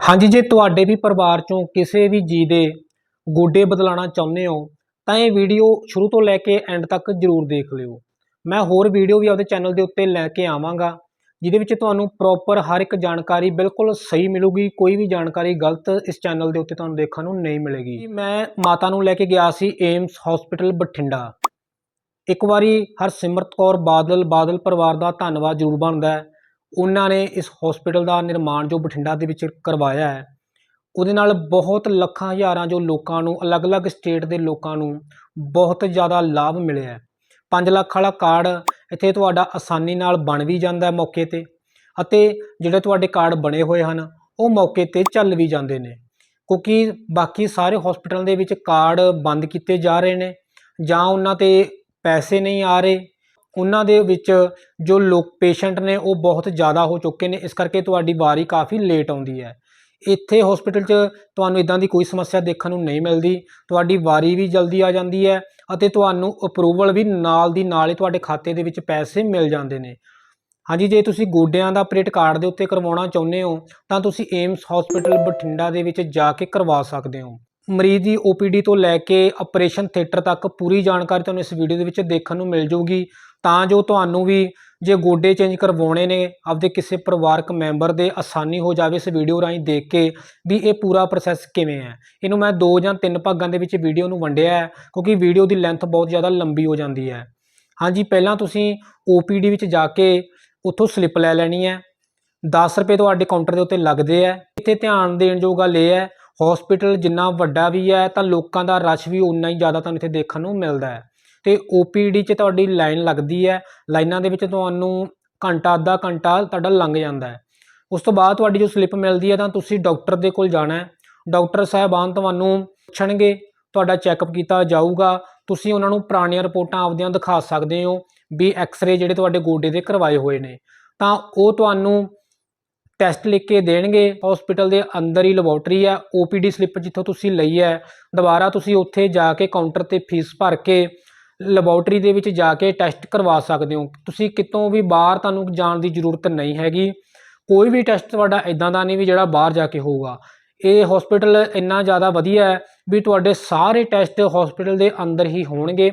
ਹਾਂਜੀ, ਜੇ ਤੁਹਾਡੇ ਵੀ ਪਰਿਵਾਰ ਚੋਂ ਕਿਸੇ ਵੀ ਜੀ ਦੇ ਗੋਡੇ ਬਦਲਾਉਣਾ ਚਾਹੁੰਦੇ ਹੋ, ਤਾਂ ਇਹ ਵੀਡੀਓ ਸ਼ੁਰੂ ਤੋਂ ਲੈ ਕੇ ਐਂਡ ਤੱਕ ਜ਼ਰੂਰ ਦੇਖ ਲਿਓ। ਮੈਂ ਹੋਰ ਵੀਡੀਓ ਵੀ ਆਪਦੇ ਚੈਨਲ ਦੇ ਉੱਤੇ ਲੈ ਕੇ ਆਵਾਂਗਾ, ਜਿਹਦੇ ਵਿੱਚ ਤੁਹਾਨੂੰ ਪ੍ਰੋਪਰ ਹਰ ਇੱਕ ਜਾਣਕਾਰੀ ਬਿਲਕੁਲ ਸਹੀ ਮਿਲੂਗੀ, ਕੋਈ ਵੀ ਜਾਣਕਾਰੀ ਗਲਤ ਇਸ ਚੈਨਲ ਦੇ ਉੱਤੇ ਤੁਹਾਨੂੰ ਦੇਖਣ ਨੂੰ ਨਹੀਂ ਮਿਲੇਗੀ। ਮੈਂ ਮਾਤਾ ਨੂੰ ਲੈ ਕੇ ਗਿਆ ਸੀ ਏਮਸ ਹਸਪੀਟਲ ਬਠਿੰਡਾ। ਇੱਕ ਵਾਰੀ ਹਰਸਿਮਰਤ ਕੌਰ ਬਾਦਲ ਬਾਦਲ ਪਰਿਵਾਰ ਦਾ ਧੰਨਵਾਦ ਜ਼ਰੂਰ ਬਣਦਾ ਹੈ। ਉਹਨਾਂ ਨੇ ਇਸ ਹਸਪੀਟਲ ਦਾ ਨਿਰਮਾਣ ਜੋ ਬਠਿੰਡਾ ਦੇ ਵਿੱਚ ਕਰਵਾਇਆ ਹੈ, ਉਹਦੇ ਨਾਲ ਬਹੁਤ ਲੱਖਾਂ ਹਜ਼ਾਰਾਂ ਜੋ ਲੋਕਾਂ ਨੂੰ, ਅਲੱਗ-ਅਲੱਗ ਸਟੇਟ ਦੇ ਲੋਕਾਂ ਨੂੰ ਬਹੁਤ ਜ਼ਿਆਦਾ ਲਾਭ ਮਿਲਿਆ ਹੈ। 5 ਲੱਖ ਵਾਲਾ ਕਾਰਡ ਇੱਥੇ ਤੁਹਾਡਾ ਆਸਾਨੀ ਨਾਲ ਬਣ ਵੀ ਜਾਂਦਾ ਹੈ ਮੌਕੇ ਤੇ ਅਤੇ ਜਿਹੜੇ ਤੁਹਾਡੇ ਕਾਰਡ ਬਣੇ ਹੋਏ ਹਨ, ਉਹ ਮੌਕੇ ਤੇ ਚੱਲ ਵੀ ਜਾਂਦੇ ਨੇ। ਕਿਉਂਕਿ ਬਾਕੀ ਸਾਰੇ ਹਸਪੀਟਲਾਂ ਦੇ ਵਿੱਚ ਕਾਰਡ ਬੰਦ ਕੀਤੇ ਜਾ ਰਹੇ ਨੇ ਜਾਂ ਉਹਨਾਂ ਤੇ ਪੈਸੇ ਨਹੀਂ ਆ ਰਹੇ ਉਹਨਾਂ ਦੇ ਵਿੱਚ ਜੋ ਲੋਕ, ਪੇਸ਼ੈਂਟ ਨੇ ਉਹ ਬਹੁਤ ਜ਼ਿਆਦਾ ਹੋ ਚੁੱਕੇ ਨੇ, ਇਸ ਕਰਕੇ ਤੁਹਾਡੀ ਵਾਰੀ ਕਾਫੀ ਲੇਟ ਆਉਂਦੀ ਹੈ। ਇੱਥੇ ਹਸਪੀਟਲ 'ਚ ਤੁਹਾਨੂੰ ਇਦਾਂ ਦੀ ਕੋਈ ਸਮੱਸਿਆ ਦੇਖਣ ਨੂੰ ਨਹੀਂ ਮਿਲਦੀ, ਤੁਹਾਡੀ ਵਾਰੀ ਵੀ ਜਲਦੀ ਆ ਜਾਂਦੀ ਹੈ ਅਤੇ ਤੁਹਾਨੂੰ ਅਪਰੂਵਲ ਵੀ ਨਾਲ ਦੀ ਨਾਲ ਹੀ ਤੁਹਾਡੇ ਖਾਤੇ ਦੇ ਵਿੱਚ ਪੈਸੇ ਮਿਲ ਜਾਂਦੇ ਨੇ। ਹਾਂਜੀ, ਜੇ ਤੁਸੀਂ ਗੋਡਿਆਂ ਦਾ ਆਪਰੇਟ ਕਾਰਡ ਦੇ ਉੱਤੇ ਕਰਵਾਉਣਾ ਚਾਹੁੰਦੇ ਹੋ, ਤਾਂ ਤੁਸੀਂ ਏਮਸ ਹਸਪੀਟਲ ਬਠਿੰਡਾ ਦੇ ਵਿੱਚ ਜਾ ਕੇ ਕਰਵਾ ਸਕਦੇ ਹੋ। ਮਰੀਜ਼ ਦੀ OPD ਤੋਂ ਲੈ ਕੇ ਆਪਰੇਸ਼ਨ ਥੀਏਟਰ ਤੱਕ ਪੂਰੀ ਜਾਣਕਾਰੀ ਤੁਹਾਨੂੰ ਇਸ ਵੀਡੀਓ ਦੇ ਵਿੱਚ ਦੇਖਣ ਨੂੰ ਮਿਲ ਜਾਊਗੀ। ਤਾਂ ਜੋ ਤੁਹਾਨੂੰ ਵੀ ਜੇ ਗੋਡੇ ਚੇਂਜ ਕਰਵਾਉਣੇ ਨੇ, ਆਪਦੇ ਕਿਸੇ ਪਰਿਵਾਰਕ ਮੈਂਬਰ ਦੇ ਆਸਾਨੀ ਹੋ ਜਾਵੇ ਇਸ ਵੀਡੀਓ ਰਾਹੀਂ ਦੇਖ ਕੇ ਵੀ ਇਹ ਪੂਰਾ ਪ੍ਰੋਸੈਸ ਕਿਵੇਂ ਹੈ। ਇਹਨੂੰ ਮੈਂ ਦੋ ਜਾਂ ਤਿੰਨ ਭਾਗਾਂ ਦੇ ਵਿੱਚ ਵੀਡੀਓ ਨੂੰ ਵੰਡਿਆ ਹੈ, ਕਿਉਂਕਿ ਵੀਡੀਓ ਦੀ ਲੈਂਥ ਬਹੁਤ ਜ਼ਿਆਦਾ ਲੰਬੀ ਹੋ ਜਾਂਦੀ ਹੈ। ਹਾਂਜੀ, ਪਹਿਲਾਂ ਤੁਸੀਂ OPD ਵਿੱਚ ਜਾ ਕੇ ਉੱਥੋਂ ਸਲਿੱਪ ਲੈ ਲੈਣੀ ਹੈ। 10 ਰੁਪਏ ਤੁਹਾਡੇ ਕਾਊਂਟਰ ਦੇ ਉੱਤੇ ਲੱਗਦੇ ਹੈ। ਇੱਥੇ ਧਿਆਨ ਦੇਣ ਜੋ ਗੱਲ ਇਹ ਹੈ ਹਸਪੀਟਲ ਜਿੰਨਾ ਵੱਡਾ ਵੀ ਹੈ, ਤਾਂ ਲੋਕਾਂ ਦਾ ਰਸ਼ ਵੀ ਉਨਾ ਹੀ ਜ਼ਿਆਦਾ ਤੁਹਾਨੂੰ ਇੱਥੇ ਦੇਖਣ ਨੂੰ ਮਿਲਦਾ ਹੈ। ਤੇ OPD 'ਚ ਤੁਹਾਡੀ ਲਾਈਨ ਲੱਗਦੀ ਹੈ, ਲਾਈਨਾਂ ਦੇ ਵਿੱਚ ਤੁਹਾਨੂੰ ਘੰਟਾ, ਅੱਧਾ ਘੰਟਾ ਤੁਹਾਡਾ ਲੰਘ ਜਾਂਦਾ ਹੈ। ਉਸ ਤੋਂ ਬਾਅਦ ਤੁਹਾਡੀ ਜੋ ਸਲਿੱਪ ਮਿਲਦੀ ਹੈ ਤਾਂ ਤੁਸੀਂ ਡਾਕਟਰ ਦੇ ਕੋਲ ਜਾਣਾ ਹੈ। ਡਾਕਟਰ ਸਾਹਿਬਾਨ ਤੁਹਾਨੂੰ ਪੁੱਛਣਗੇ, ਤੁਹਾਡਾ ਚੈੱਕਅਪ ਕੀਤਾ ਜਾਊਗਾ, ਤੁਸੀਂ ਉਹਨਾਂ ਨੂੰ ਪੁਰਾਣੀਆਂ ਰਿਪੋਰਟਾਂ ਆਪਦੀਆਂ ਦਿਖਾ ਸਕਦੇ ਹੋ ਵੀ ਐਕਸ-ਰੇ ਜਿਹੜੇ ਤੁਹਾਡੇ ਗੋਡੇ ਦੇ ਕਰਵਾਏ ਹੋਏ ਨੇ। ਤਾਂ ਉਹ ਤੁਹਾਨੂੰ ਟੈਸਟ ਲਿਖ ਕੇ ਦੇਣਗੇ ਹਸਪੀਟਲ ਦੇ ਅੰਦਰ ਹੀ ਲੈਬੋਰਟਰੀ ਹੈ OPD ਸਲਿੱਪ ਜਿੱਥੋਂ ਤੁਸੀਂ ਲਈ ਹੈ, ਦੁਬਾਰਾ ਤੁਸੀਂ ਉੱਥੇ ਜਾ ਕੇ ਕਾਊਂਟਰ ਤੇ ਫੀਸ ਭਰ ਕੇ ਲੈਬੋਰਟਰੀ ਦੇ ਵਿੱਚ ਜਾ ਕੇ ਟੈਸਟ ਕਰਵਾ ਸਕਦੇ ਹੋ। ਤੁਸੀਂ ਕਿਤੋਂ ਵੀ ਬਾਹਰ ਤੁਹਾਨੂੰ ਜਾਣ ਦੀ ਜ਼ਰੂਰਤ ਨਹੀਂ ਹੈਗੀ। ਕੋਈ ਵੀ ਟੈਸਟ ਤੁਹਾਡਾ ਇਦਾਂ ਦਾ ਨਹੀਂ ਵੀ ਜਿਹੜਾ ਬਾਹਰ ਜਾ ਕੇ ਹੋਊਗਾ। ਇਹ ਹਸਪੀਟਲ ਇੰਨਾ ਜ਼ਿਆਦਾ ਵਧੀਆ ਹੈ ਵੀ ਤੁਹਾਡੇ ਸਾਰੇ ਟੈਸਟ ਹਸਪੀਟਲ ਦੇ ਅੰਦਰ ਹੀ ਹੋਣਗੇ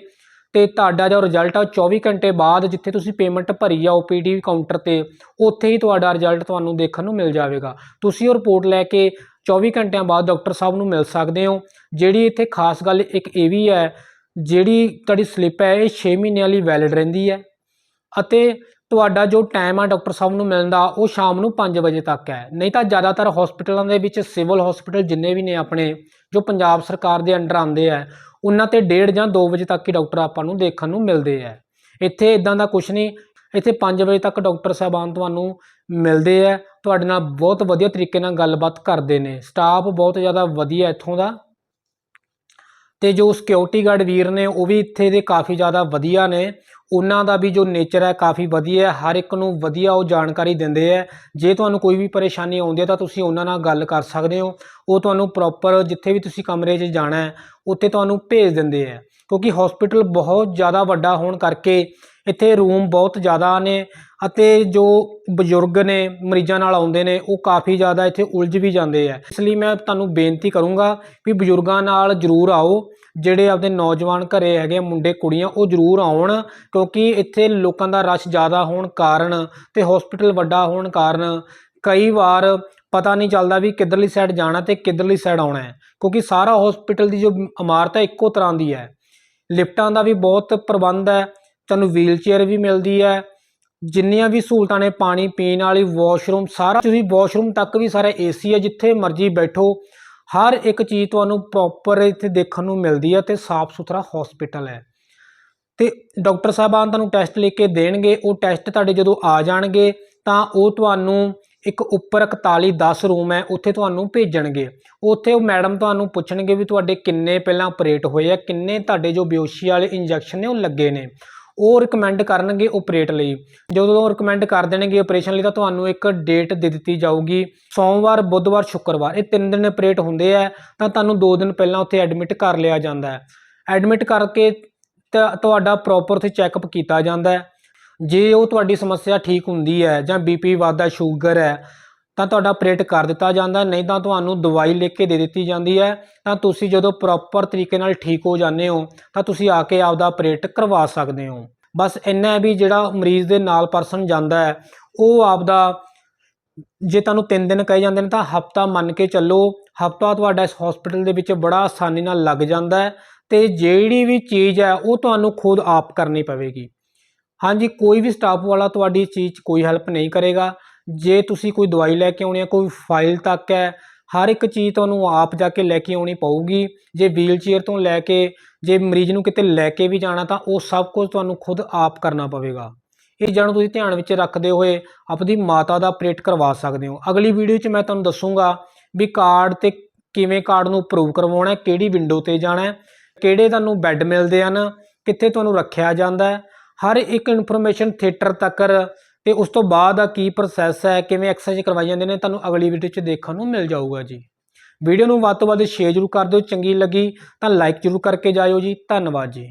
ਤੇ ਤੁਹਾਡਾ ਜੋ ਰਿਜ਼ਲਟ ਆ ਉਹ 24 ਘੰਟੇ ਬਾਅਦ ਜਿੱਥੇ ਤੁਸੀਂ ਪੇਮੈਂਟ ਭਰੀ ਆ OPD ਕਾਊਂਟਰ ਤੇ, ਉੱਥੇ ਹੀ ਤੁਹਾਡਾ ਰਿਜ਼ਲਟ ਤੁਹਾਨੂੰ ਦੇਖਣ ਨੂੰ ਮਿਲ ਜਾਵੇਗਾ। ਤੁਸੀਂ ਉਹ ਰਿਪੋਰਟ ਲੈ ਕੇ 24 ਘੰਟਿਆਂ ਬਾਅਦ ਡਾਕਟਰ ਸਾਹਿਬ ਨੂੰ ਮਿਲ ਸਕਦੇ ਹੋ। ਜਿਹੜੀ ਇੱਥੇ ਖਾਸ ਗੱਲ ਇੱਕ ਇਹ ਵੀ ਹੈ ਜਿਹੜੀ ਤੁਹਾਡੀ ਸਲਿੱਪ ਹੈ, ਇਹ 6 ਮਹੀਨਿਆਂ ਲਈ ਵੈਲਿਡ ਰਹਿੰਦੀ ਹੈ ਅਤੇ ਤੁਹਾਡਾ ਜੋ ਟਾਈਮ ਆ ਡਾਕਟਰ ਸਾਹਿਬ ਨੂੰ ਮਿਲਣ ਦਾ, ਉਹ ਸ਼ਾਮ ਨੂੰ 5 ਵਜੇ ਤੱਕ ਹੈ। ਨਹੀਂ ਤਾਂ ਜ਼ਿਆਦਾਤਰ ਹਸਪੀਟਲਾਂ ਦੇ ਵਿੱਚ ਸਿਵਲ ਹਸਪੀਟਲ ਜਿੰਨੇ ਵੀ ਨੇ ਆਪਣੇ, ਜੋ ਪੰਜਾਬ ਸਰਕਾਰ ਦੇ ਅੰਡਰ ਆਉਂਦੇ ਆ, ਉਹਨਾਂ ਤੇ 1:30 ਜਾਂ 2 ਵਜੇ ਤੱਕ ਹੀ ਡਾਕਟਰ ਆਪਾਂ ਨੂੰ ਦੇਖਣ ਨੂੰ ਮਿਲਦੇ ਆ। ਇੱਥੇ ਇਦਾਂ ਦਾ ਕੁਝ ਨਹੀਂ, ਇੱਥੇ 5 ਵਜੇ ਤੱਕ ਡਾਕਟਰ ਸਾਹਿਬਾਨ ਤੁਹਾਨੂੰ ਮਿਲਦੇ ਆ, ਤੁਹਾਡੇ ਨਾਲ ਬਹੁਤ ਵਧੀਆ ਤਰੀਕੇ ਨਾਲ ਗੱਲਬਾਤ ਕਰਦੇ ਨੇ। ਸਟਾਫ ਬਹੁਤ ਜ਼ਿਆਦਾ ਵਧੀਆ ਇੱਥੋਂ ਦਾ। ਤੇ ਜੋ ਸਿਕਿਉਰਿਟੀ ਗਾਰਡ ਵੀਰ ਨੇ, ਉਹ ਵੀ ਇੱਥੇ ਦੇ ਕਾਫੀ ਜ਼ਿਆਦਾ ਵਧੀਆ ਨੇ। ਉਹਨਾਂ ਦਾ ਵੀ ਜੋ ਨੇਚਰ ਹੈ ਕਾਫੀ ਵਧੀਆ ਹੈ। ਹਰ ਇੱਕ ਨੂੰ ਵਧੀਆ ਉਹ ਜਾਣਕਾਰੀ ਦਿੰਦੇ ਆ ਜੇ ਤੁਹਾਨੂੰ ਕੋਈ ਵੀ ਪਰੇਸ਼ਾਨੀ ਆਉਂਦੀ ਹੈ ਤਾਂ ਤੁਸੀਂ ਉਹਨਾਂ ਨਾਲ ਗੱਲ ਕਰ ਸਕਦੇ ਹੋ। ਉਹ ਤੁਹਾਨੂੰ ਪ੍ਰੋਪਰ ਜਿੱਥੇ ਵੀ ਤੁਸੀਂ ਕਮਰੇ 'ਚ ਜਾਣਾ ਹੈ, ਉੱਥੇ ਤੁਹਾਨੂੰ ਭੇਜ ਦਿੰਦੇ ਆ ਕਿਉਂਕਿ ਹਸਪੀਟਲ ਬਹੁਤ ਜ਼ਿਆਦਾ ਵੱਡਾ ਹੋਣ ਕਰਕੇ ਇੱਥੇ ਰੂਮ ਬਹੁਤ ਜ਼ਿਆਦਾ ਨੇ ਅਤੇ ਜੋ ਬਜ਼ੁਰਗ ਨੇ, ਮਰੀਜ਼ਾਂ ਨਾਲ ਆਉਂਦੇ ਨੇ, ਉਹ ਕਾਫੀ ਜ਼ਿਆਦਾ ਇੱਥੇ ਉਲਝ ਵੀ ਜਾਂਦੇ ਆ। ਇਸ ਲਈ ਮੈਂ ਤੁਹਾਨੂੰ ਬੇਨਤੀ ਕਰੂੰਗਾ ਵੀ ਬਜ਼ੁਰਗਾਂ ਨਾਲ ਜ਼ਰੂਰ ਆਓ। ਜਿਹੜੇ ਆਪਦੇ ਨੌਜਵਾਨ ਘਰੇ ਹੈਗੇ, ਮੁੰਡੇ, ਕੁੜੀਆਂ, ਉਹ ਜ਼ਰੂਰ ਆਉਣ ਕਿਉਂਕਿ ਇੱਥੇ ਲੋਕਾਂ ਦਾ ਰਸ਼ ਜ਼ਿਆਦਾ ਹੋਣ ਕਾਰਨ ਤੇ ਹਸਪੀਟਲ ਵੱਡਾ ਹੋਣ ਕਾਰਨ ਕਈ ਵਾਰ ਪਤਾ ਨਹੀਂ ਚੱਲਦਾ ਵੀ ਕਿੱਧਰਲੀ ਸਾਈਡ ਜਾਣਾ ਤੇ ਕਿੱਧਰਲੀ ਸਾਈਡ ਆਉਣਾ ਹੈ। ਕਿਉਂਕਿ ਸਾਰਾ ਹਸਪੀਟਲ ਦੀ ਜੋ ਇਮਾਰਤ ਹੈ, ਇੱਕੋ ਤਰ੍ਹਾਂ ਦੀ ਹੈ। ਲਿਫਟਾਂ ਦਾ ਵੀ ਬਹੁਤ ਪ੍ਰਬੰਧ ਹੈ। ਤੁਹਾਨੂੰ ਵੀਲਚੇਅਰ ਵੀ ਮਿਲਦੀ ਹੈ। ਜਿੰਨੀਆਂ ਵੀ ਸਹੂਲਤਾਂ ਨੇ ਪਾਣੀ ਪੀਣ ਵਾਲੀ ਵਾਸ਼ਰੂਮ ਸਾਰਾ ਤੁਸੀਂ ਵਾਸ਼ਰੂਮ ਤੱਕ ਵੀ ਸਾਰਾ ਏਸੀ ਹੈ, ਜਿੱਥੇ ਮਰਜ਼ੀ ਬੈਠੋ। ਹਰ ਇੱਕ ਚੀਜ਼ ਤੁਹਾਨੂੰ ਪ੍ਰੋਪਰ ਇੱਥੇ ਦੇਖਣ ਨੂੰ ਮਿਲਦੀ ਹੈ ਤੇ ਸਾਫ਼ ਸੁਥਰਾ ਹਸਪੀਟਲ ਹੈ। ਤੇ ਡਾਕਟਰ ਸਾਹਿਬਾਨ ਤੁਹਾਨੂੰ ਟੈਸਟ ਲਿਖ ਕੇ ਦੇਣਗੇ। ਉਹ ਟੈਸਟ ਤੁਹਾਡੇ ਜਦੋਂ ਆ ਜਾਣਗੇ, ਤਾਂ ਉਹ ਤੁਹਾਨੂੰ ਇੱਕ ਉੱਪਰ 41 10 ਰੂਮ ਹੈ, ਉੱਥੇ ਤੁਹਾਨੂੰ ਭੇਜਣਗੇ। ਉੱਥੇ ਉਹ ਮੈਡਮ ਤੁਹਾਨੂੰ ਪੁੱਛਣਗੇ ਵੀ ਤੁਹਾਡੇ ਕਿੰਨੇ ਪਹਿਲਾਂ ਆਪਰੇਟ ਹੋਏ ਆ, ਕਿੰਨੇ ਤੁਹਾਡੇ ਜੋ ਬਿਓਸ਼ੀ ਵਾਲੇ ਇੰਜੈਕਸ਼ਨ ਨੇ, ਉਹ ਲੱਗੇ ਨੇ। ਉਹ ਰਿਕਮੈਂਡ ਕਰਨਗੇ ਆਪਰੇਟ ਲਈ। ਜਦੋਂ ਉਹ ਰਿਕਮੈਂਡ ਕਰ ਦੇਣਗੇ ਆਪਰੇਸ਼ਨ ਲਈ ਤਾਂ ਤੁਹਾਨੂੰ ਇੱਕ ਡੇਟ ਦੇ ਦਿੱਤੀ ਜਾਊਗੀ। ਸੋਮਵਾਰ, ਬੁੱਧਵਾਰ, ਸ਼ੁੱਕਰਵਾਰ, ਇਹ ਤਿੰਨ ਦਿਨ ਆਪਰੇਟ ਹੁੰਦੇ ਆ, ਤਾਂ ਤੁਹਾਨੂੰ ਦੋ ਦਿਨ ਪਹਿਲਾਂ ਉੱਥੇ ਐਡਮਿਟ ਕਰ ਲਿਆ ਜਾਂਦਾ ਹੈ। ਐਡਮਿਟ ਕਰਕੇ ਤੁਹਾਡਾ ਪ੍ਰੋਪਰ ਉੱਥੇ ਚੈੱਕਅਪ ਕੀਤਾ ਜਾਂਦਾ ਹੈ। ਜੇ ਉਹ ਤੁਹਾਡੀ ਸਮੱਸਿਆ ਠੀਕ ਹੁੰਦੀ ਹੈ ਜਾਂ ਬੀਪੀ ਵਾਧਾ ਸ਼ੂਗਰ ਹੈ ਤਾਂ ਤੁਹਾਡਾ ਆਪਰੇਟ ਕਰ ਦਿੱਤਾ ਜਾਂਦਾ, ਨਹੀਂ ਤਾਂ ਤੁਹਾਨੂੰ ਦਵਾਈ ਲਿਖ ਕੇ ਦੇ ਦਿੱਤੀ ਜਾਂਦੀ ਹੈ। ਤਾਂ ਤੁਸੀਂ ਜਦੋਂ ਪ੍ਰੋਪਰ ਤਰੀਕੇ ਨਾਲ ਠੀਕ ਹੋ ਜਾਂਦੇ ਹੋ, ਤਾਂ ਤੁਸੀਂ ਆ ਕੇ ਆਪਦਾ ਆਪਰੇਟ ਕਰਵਾ ਸਕਦੇ ਹੋ। ਬਸ ਇੰਨਾ ਹੈ ਵੀ ਜਿਹੜਾ ਮਰੀਜ਼ ਦੇ ਨਾਲ ਪਰਸਨ ਜਾਂਦਾ ਹੈ, ਉਹ ਆਪਦਾ, ਜੇ ਤੁਹਾਨੂੰ 3 ਦਿਨ ਕਹੇ ਜਾਂਦੇ ਨੇ ਤਾਂ ਹਫਤਾ ਮੰਨ ਕੇ ਚੱਲੋ, ਹਫਤਾ ਤੁਹਾਡਾ ਇਸ ਹਸਪੀਟਲ ਦੇ ਵਿੱਚ ਬੜਾ ਆਸਾਨੀ ਨਾਲ ਲੱਗ ਜਾਂਦਾ ਹੈ ਤੇ ਜਿਹੜੀ ਵੀ ਚੀਜ਼ ਹੈ, ਉਹ ਤੁਹਾਨੂੰ ਖੁਦ ਆਪ ਕਰਨੀ ਪਵੇਗੀ। ਹਾਂਜੀ, ਕੋਈ ਵੀ ਸਟਾਫ ਵਾਲਾ ਤੁਹਾਡੀ ਚੀਜ਼ 'ਚ ਕੋਈ ਹੈਲਪ ਨਹੀਂ ਕਰੇਗਾ। ਜੇ ਤੁਸੀਂ ਕੋਈ ਦਵਾਈ ਲੈ ਕੇ ਆਉਣੀ ਹੈ, ਕੋਈ ਫਾਈਲ ਤੱਕ ਹੈ, ਹਰ ਇੱਕ ਚੀਜ਼ ਤੁਹਾਨੂੰ ਆਪ ਜਾ ਕੇ ਲੈ ਕੇ ਆਉਣੀ ਪਊਗੀ। ਜੇ ਵੀਲ ਚੇਅਰ ਤੋਂ ਲੈ ਕੇ, ਜੇ ਮਰੀਜ਼ ਨੂੰ ਕਿਤੇ ਲੈ ਕੇ ਵੀ ਜਾਣਾ, ਤਾਂ ਉਹ ਸਭ ਕੁਝ ਤੁਹਾਨੂੰ ਖੁਦ ਆਪ ਕਰਨਾ ਪਵੇਗਾ। ਇਹ ਜਾਣੋ ਤੁਸੀਂ ਧਿਆਨ ਵਿੱਚ ਰੱਖਦੇ ਹੋਏ ਆਪਣੀ ਮਾਤਾ ਦਾ ਆਪਰੇਟ ਕਰਵਾ ਸਕਦੇ ਹੋ। ਅਗਲੀ ਵੀਡੀਓ 'ਚ ਮੈਂ ਤੁਹਾਨੂੰ ਦੱਸੂਗਾ ਵੀ ਕਾਰਡ ਤੇ ਕਿਵੇਂ ਕਾਰਡ ਨੂੰ ਅਪਰੂਵ ਕਰਵਾਉਣਾ ਹੈ, ਕਿਹੜੀ ਵਿੰਡੋ ਤੇ ਜਾਣਾ ਹੈ, ਕਿਹੜੇ ਤੁਹਾਨੂੰ ਬੈੱਡ ਮਿਲਦੇ ਹਨ, ਕਿੱਥੇ ਤੁਹਾਨੂੰ ਰੱਖਿਆ ਜਾਂਦਾ ਹੈ। ਹਰ ਇੱਕ ਇਨਫੋਰਮੇਸ਼ਨ ਥੀਏਟਰ ਤੱਕ ਤੇ ਉਸ ਤੋਂ ਬਾਅਦ ਦਾ ਕੀ ਪ੍ਰੋਸੈਸ ਹੈ, ਕਿਵੇਂ ਐਕਸਰਸਾਈਜ਼ ਕਰਵਾਈ ਜਾਂਦੇ ਨੇ, ਤੁਹਾਨੂੰ ਅਗਲੀ ਵੀਡੀਓ 'ਚ ਦੇਖਣ ਨੂੰ ਮਿਲ ਜਾਊਗਾ ਜੀ। ਵੀਡੀਓ ਨੂੰ ਵੱਧ ਤੋਂ ਵੱਧ ਸ਼ੇਅਰ ਜ਼ਰੂਰ ਕਰ ਦਿਓ, ਚੰਗੀ ਲੱਗੀ ਤਾਂ ਲਾਈਕ ਜ਼ਰੂਰ ਕਰਕੇ ਜਾਇਓ ਜੀ। ਧੰਨਵਾਦ ਜੀ।